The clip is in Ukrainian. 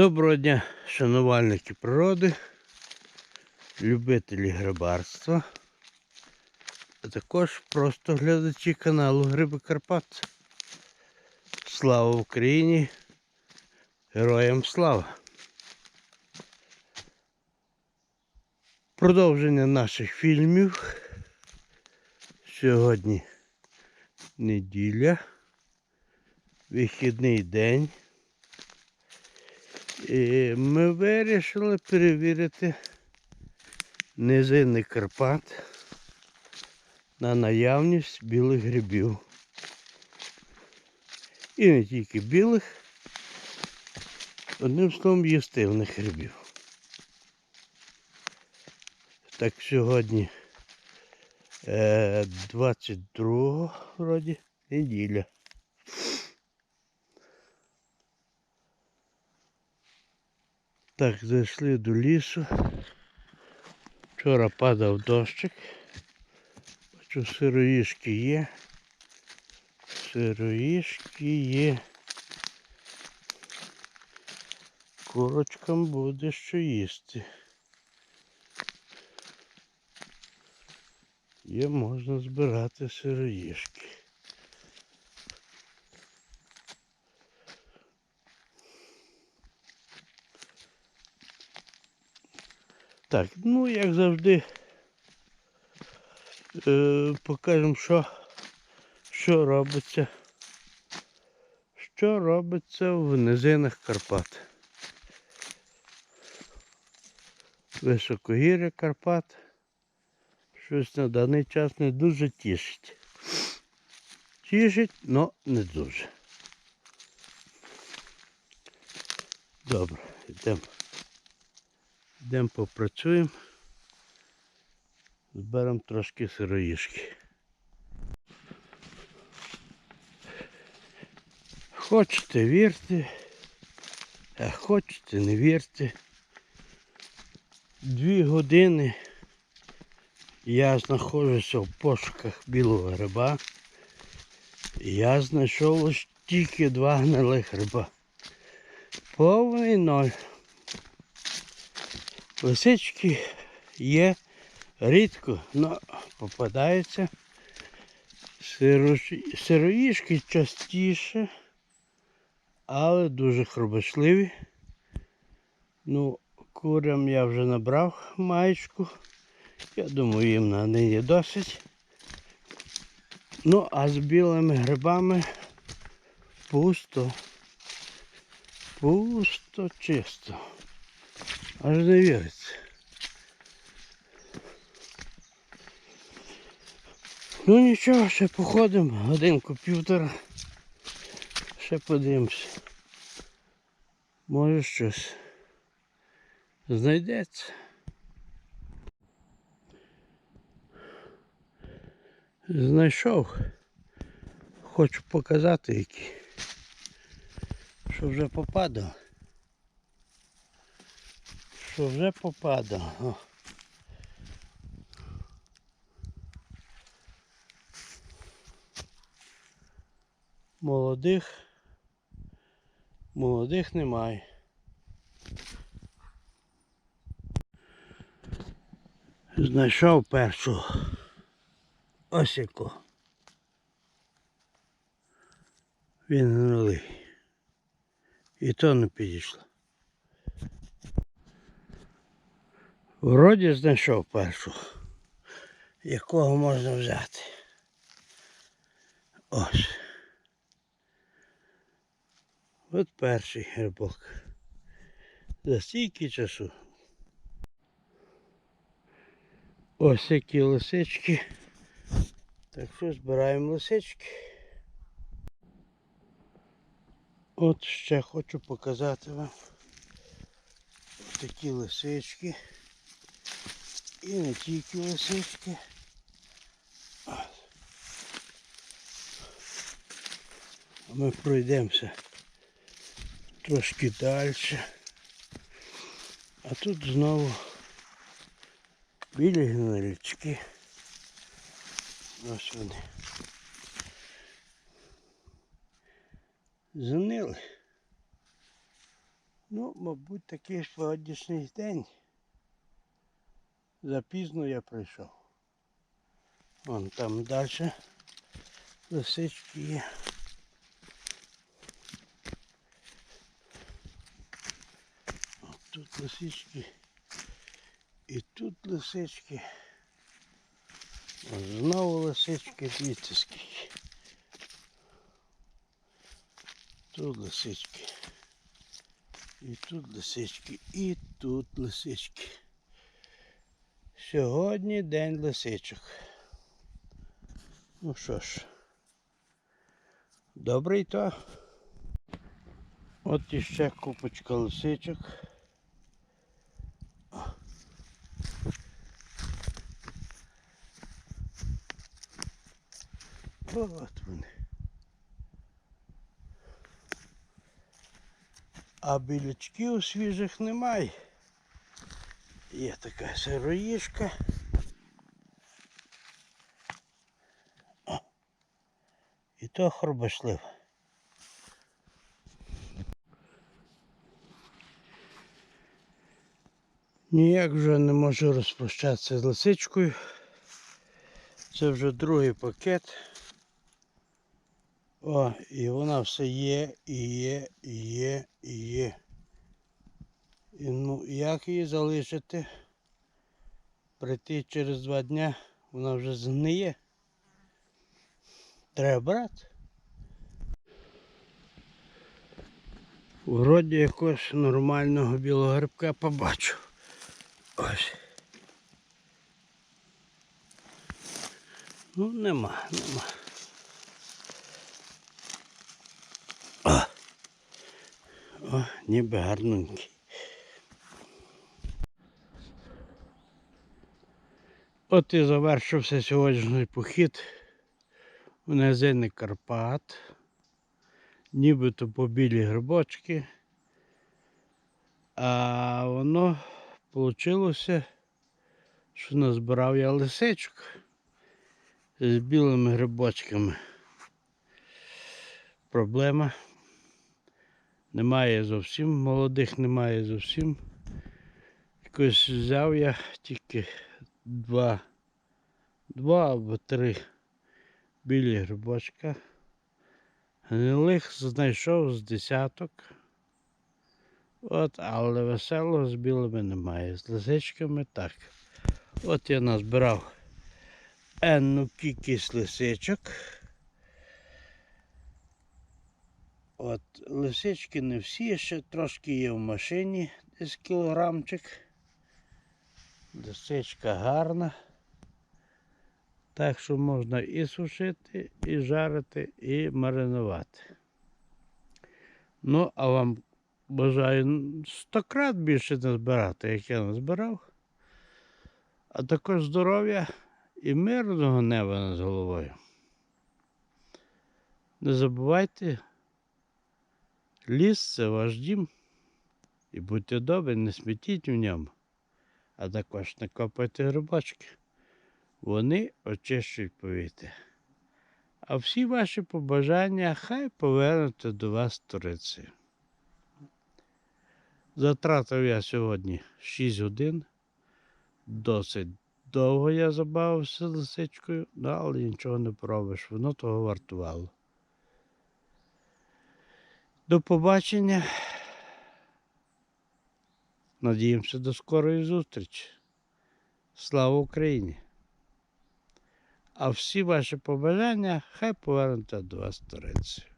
Доброго дня, шанувальники природи, любителі грибарства, а також просто глядачі каналу Гриби Карпат. Слава Україні! Героям слава! Продовження наших фільмів. Сьогодні неділя, вихідний день. І ми вирішили перевірити низини Карпат на наявність білих грибів. І не тільки білих, одним словом їстивних грибів. Так сьогодні е, 22 вроді неділя. Так, зайшли до лісу. Вчора падав дощик. Бачу, сироїшки є. Сироїшки є. Курочкам буде що їсти. Є можна збирати сироїшки. Так, ну як завжди е, покажемо, що, що робиться. Що робиться в низинах Карпат. Високогір'я Карпат. Щось на даний час не дуже тішить. Тішить, але не дуже. Добре, йдемо. Йдемо попрацюємо. Зберемо трошки сироїшки. Хочете вірте, а хочете не вірте. Дві години я знаходжуся в пошуках білого гриба. Я знайшов лише тільки два гнилих гриба. Повний ноль. Лисички є рідко, але попадаються. Сироїшки частіше, але дуже хробошливі. Ну, курям я вже набрав маєчку. Я думаю, їм на нині досить. Ну, а з білими грибами пусто. Пусто чисто. Аж не віриться. Ну нічого, ще походимо, годинку півтора. Ще подивимося. Може щось знайдеться. Знайшов. Хочу показати які. Що вже попадав. Що вже попадав. О. Молодих. Молодих немає. Знайшов першу ось яку. Він гнилий. І то не підійшло. Вроді знайшов першу, якого можна взяти. Ось. От перший грибок. За стільки часу. Ось які лисички. Так що збираємо лисички. От ще хочу показати вам такі лисички. І не тільки лисички. А ми пройдемося трошки далі. А тут знову білі гнилючки. Ось вони. Занили. Ну, мабуть, такий сьогоднішній день. Запізно я прийшов. Вон там далі лисички є. От тут лисички. І тут лисички. От знову лисички, дивіться скільки. Тут лисички. І тут лисички, і тут лисички. Сьогодні день лисичок. Ну що ж, добрий то. От іще купочка лисичок. От вони. А білячків свіжих немає. Є така сироїшка. О, І то хробашлив. Ніяк вже не можу розпрощатися з лисичкою. Це вже другий пакет. О, і вона все є, і є, і є, і є. І, ну, як її залишити? Прийти через два дня, вона вже згниє. Треба брати. Вроді якогось нормального білого грибка побачу. Ось. Ну, нема, нема. О, О ніби гарненький. От і завершився сьогоднішній похід в низини Карпат. Нібито по білі грибочки. А воно вийшло, що назбирав я лисичок з білими грибочками. Проблема. Немає зовсім, молодих немає зовсім. Якось взяв я тільки два, два або три білі грибочка. Гнилих знайшов з десяток. От, але веселого з білими немає. З лисичками так. От я назбирав енну кількість лисичок. От, лисички не всі, ще трошки є в машині, десь кілограмчик. Лисичка гарна. Так що можна і сушити, і жарити, і маринувати. Ну, а вам бажаю стократ більше назбирати, як я назбирав. А також здоров'я і мирного неба над головою. Не забувайте, ліс це ваш дім. І будьте добрі, не смітіть в ньому, а також не копайте грибочки. Вони очищують повітря. А всі ваші побажання хай повернуться до вас сторицею. Затратив я сьогодні 6 годин. Досить довго я забавився лисичкою, ну, але нічого не пробиш, воно того вартувало. До побачення. Надіємося до скорої зустрічі. Слава Україні! А всі ваші побажання хай повернуться до вас сторицею.